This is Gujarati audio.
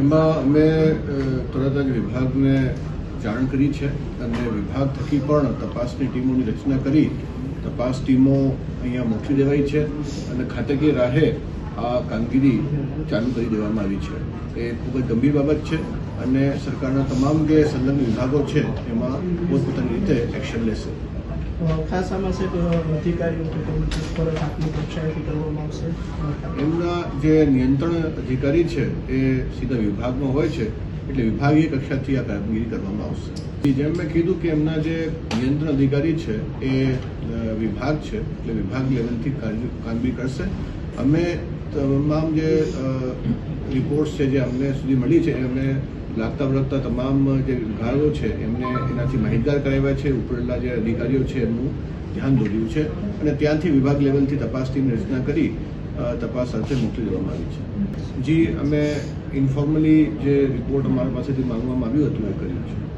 એમાં અમે તરત જ વિભાગને જાણ કરી છે અને વિભાગ થકી પણ તપાસની ટીમોની રચના કરી તપાસ ટીમો અહીંયા મોકલી દેવાઈ છે અને ખાતકીય રાહે આ કામગીરી ચાલુ કરી દેવામાં આવી છે. એ ખૂબ જ ગંભીર બાબત છે અને સરકારના તમામ જે સંલગ્ન વિભાગો છે એમાં પોતપોતાની રીતે એક્શન લેશે. ખાસ આમાં છે અધિકારીઓ કરવામાં આવશે. એમના જે નિયંત્રણ અધિકારી છે, એ સીધા વિભાગમાં હોય છે, એટલે વિભાગીય કક્ષાથી આ કામગીરી કરવામાં આવશે. જેમ મેં કીધું કે એમના જે નિયંત્રણ અધિકારી છે, એ વિભાગ છે, એટલે વિભાગ લેવલથી કામ- કામગીરી કરશે. અમે તમામ જે રિપોર્ટ્સ છે જે અમને સુધી મળી છે, એ અમે લાગતા વળગતા તમામ જે વિભાગો છે, એમને એનાથી માહિતગાર કરાવ્યા છે. ઉપરેલા જે અધિકારીઓ છે, એમનું ધ્યાન દોર્યું છે અને ત્યાંથી વિભાગ લેવલથી તપાસ ટીમ રચના કરી તપાસ અર્થે મોકલી દેવામાં આવી છે. જી, અમે ઇન્ફોર્મલી જે રિપોર્ટ અમારા પાસેથી માંગવામાં આવ્યું હતું, એ કર્યું છે.